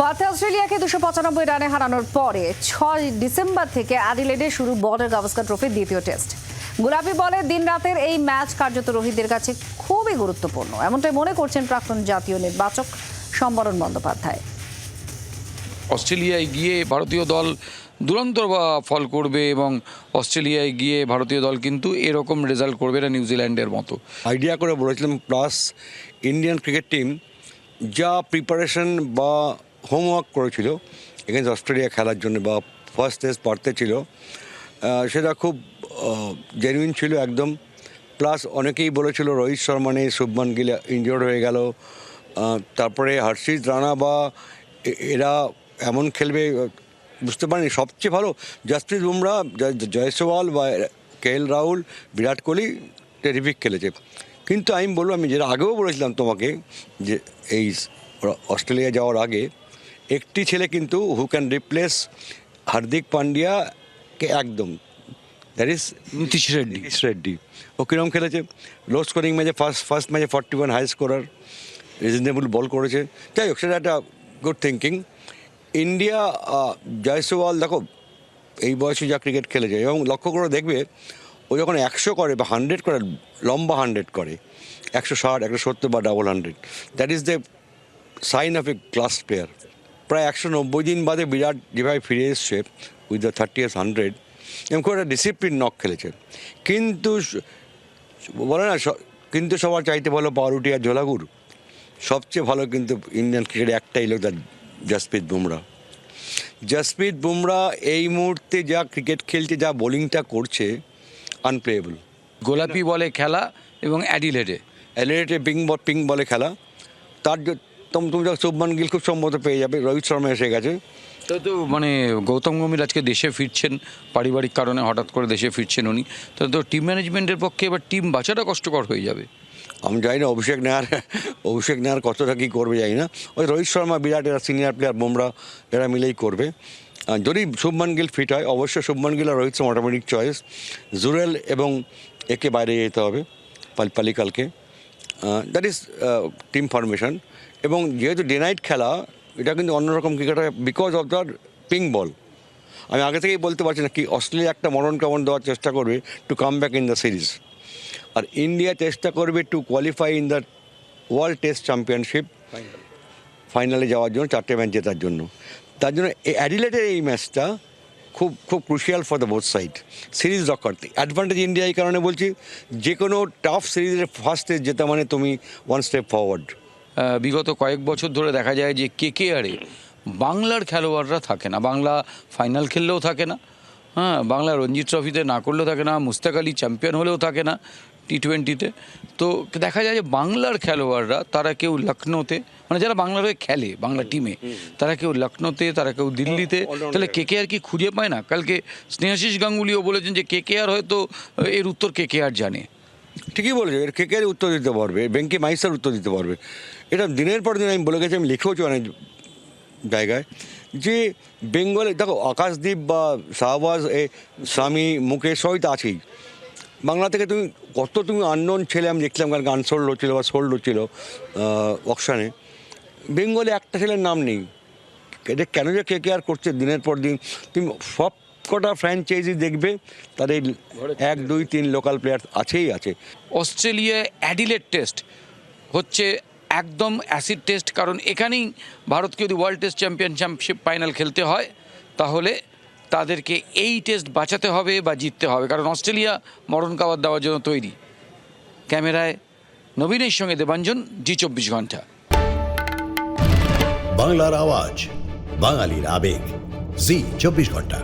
পার্থে অস্ট্রেলিয়াকে দুশো পঁচানব্বই রানে হারানোর পরে ছয় ডিসেম্বর থেকে অ্যাডিলেডে শুরু বর্ডার গাভাস্কার ট্রফির দ্বিতীয় টেস্ট। গোলাপি বলে দিন রাতের এই ম্যাচ কার্যত রোহিতদের কাছে খুবই গুরুত্বপূর্ণ। এমনটাই মনে করছেন প্রাক্তন জাতীয় নির্বাচক সম্বরণ বন্দ্যোপাধ্যায়। অস্ট্রেলিয়ায় গিয়ে ভারতীয় দল দুরন্ত বা ফল করবে এবং অস্ট্রেলিয়ায় গিয়ে ভারতীয় দল কিন্তু এরকম রেজাল্ট করবে না নিউজিল্যান্ডের মতো। আইডিয়া করে বলেছিলাম প্লাস ইন্ডিয়ান ক্রিকেট টিম যা প্রিপারেশন বা হোমওয়ার্ক করেছিল এগেন্স্ট অস্ট্রেলিয়া খেলার জন্য বা ফার্স্ট টেস্ট পারতে ছিল। সেটা খুব জেনুইন ছিল একদম। প্লাস অনেকেই বলেছিল রোহিত শর্মা নেই শুভমান গিল ইনজোর্ড হয়ে গেল। তারপরে হর্ষিত রানা বা এরা এমন খেলবে বুঝতে পারিনি। সবচেয়ে ভালো জাসপ্রীত বুমরা, জয়- জয়সওয়াল বা K L Rahul, Virat Kohli terrific খেলেছে। কিন্তু আমি বলব, আমি যেটা আগেও বলেছিলাম তোমাকে যে এই অস্ট্রেলিয়া যাওয়ার আগে একটি ছেলে কিন্তু হু ক্যান রিপ্লেস হার্দিক পান্ডিয়াকে একদম। That is Nitish Reddy. Nitish Reddy. ও কিরম খেলেছে? লো স্কোরিং ম্যাচে ফার্স্ট ফার্স্ট ম্যাচে forty one high scorer reasonable bowl করেছে। যাই হোক সেটা একটা গুড থিঙ্কিং ইন্ডিয়া জয়সওয়াল দেখো এই বয়সে যা ক্রিকেট খেলেছে এবং লক্ষ্য করে দেখবে ও যখন একশো করে বা হান্ড্রেড করে লম্বা হান্ড্রেড করে একশো ষাট একশো সত্তর বা double hundred that is the sign of A class player প্রায় একশো নব্বই দিন বাদে বিরাট যেভাবে ফিরে এসছে with the thirtieth hundred এবং খুব একটা ডিসিপ্লিন নক খেলেছে। কিন্তু বলে না কিন্তু সবার চাইতে ভালো পাউরুটি আর ঝোলাগুড়। সবচেয়ে ভালো কিন্তু ইন্ডিয়ান ক্রিকেটে একটাই লোক তার জসপ্রীত বুমরা জসপ্রীত বুমরা এই মুহূর্তে যা ক্রিকেট খেলছে যা বোলিংটা করছে আনপ্লেয়েবল গোলাপি বলে খেলা এবং অ্যাডিলেডে অ্যালিরেটে পিং বল পিং বলে খেলা। তার তোম- যখন শুভমান গিল খুব সম্ভবত পেয়ে যাবে রোহিত শর্মা এসে গেছে। তো তো মানে গৌতম গম্ভীর আজকে দেশে ফিরছেন পারিবারিক কারণে হঠাৎ করে দেশে ফিরছেন উনি। তো তো টিম ম্যানেজমেন্টের পক্ষে এবার টিম বাঁচাটা কষ্টকর হয়ে যাবে। আমি জানি না অভিষেক নেওয়ার অভিষেক নেওয়ার কতটা কী করবে জানি না। ওই রোহিত শর্মা বিরাট এরা সিনিয়র প্লেয়ার বুমরা এরা মিলেই করবে। আর যদি শুভমান গিল ফিট হয় অবশ্যই শুভমান গিল আর রোহিত শর্মা অটোমেটিক চয়েস জুরেল এবং একে বাইরে যেতে হবে পাল পালিকালকে। দ্যাট ইজ টিম ফরমেশন এবং যেহেতু ডে নাইট খেলা এটা কিন্তু অন্যরকম cricket because of the pink ball আমি আগে থেকেই বলতে পারছি না কি অস্ট্রেলিয়া একটা মরণ কামড় দেওয়ার চেষ্টা করবে to come back in the series R India চেষ্টা করবে to qualify in the world test championship ফাইনালে যাওয়ার জন্য চারটে ম্যাচ জেতার জন্য। তার জন্য এই অ্যাডিলেটের এই ম্যাচটা খুব খুব crucial for the both side series রক্ষার অ্যাডভান্টেজ ইন্ডিয়া এই কারণে বলছি, যে কোনো টাফ সিরিজের ফার্স্টে যেতে মানে তুমি ওয়ান স্টেপ ফরওয়ার্ড বিগত কয়েক বছর ধরে দেখা যায় যে কে কে আরে বাংলার খেলোয়াড়রা থাকে না। বাংলা ফাইনাল খেললেও থাকে না হ্যাঁ বাংলা রঞ্জি ট্রফিতে না করলেও থাকে না মুস্তাক আলী চ্যাম্পিয়ন হলেও থাকে না টি টোয়েন্টিতে তো দেখা যায় যে বাংলার খেলোয়াড়রা তারা কেউ লখনৌতে মানে যারা বাংলার হয়ে খেলে বাংলা টিমে তারা কেউ লখনৌতে তারা কেউ দিল্লিতে তাহলে কে কে আর কি খুঁজে পায় না? কালকে স্নেহাশিস গাঙ্গুলিও বলেছেন যে কে কে আর হয়তো এর উত্তর কে কে আর জানে। ঠিকই বলেছে এর কেকের উত্তর দিতে পারবে ব্যাংকে মাইসার উত্তর দিতে পারবে। এটা দিনের পর দিন আমি বলে গেছি আমি লিখেওছি অনেক জায়গায়, যে বেঙ্গলে, দেখো আকাশদ্বীপ বা শাহবাজ, এ স্বামী মুকেশ সবই তো আছেই। বাংলা থেকে তুমি, কত তুমি আননোন ছেলে আমি দেখলাম, কারণ গান সোল্ড হচ্ছিল বা সোল্ড হচ্ছিল অকশানে বেঙ্গলে একটা ছেলের নাম নেই। এটা কেন যে কে কে আর করছে দিনের পর দিন? তুমি সব কটা ফ্র্যাঞ্চাইজি দেখবে, তাদের এক, দুই, তিন লোকাল প্লেয়ার আছেই, আছে। অস্ট্রেলিয়া অ্যাডিলেট টেস্ট হচ্ছে একদম অ্যাসিড টেস্ট কারণ এখানেই ভারতকে যদি ওয়ার্ল্ড টেস্ট চ্যাম্পিয়নশিপ ফাইনাল খেলতে হয়, তাহলে তাদেরকে এই টেস্ট বাঁচাতে হবে বা জিততে হবে। কারণ অস্ট্রেলিয়া মরণ কাবার দেওয়ার জন্য তৈরি। ক্যামেরায় নবীনের সঙ্গে দেবাঞ্জন, জি চব্বিশ ঘণ্টা। বাংলার আওয়াজ, বাঙালির আবেগ, জি চব্বিশ ঘণ্টা।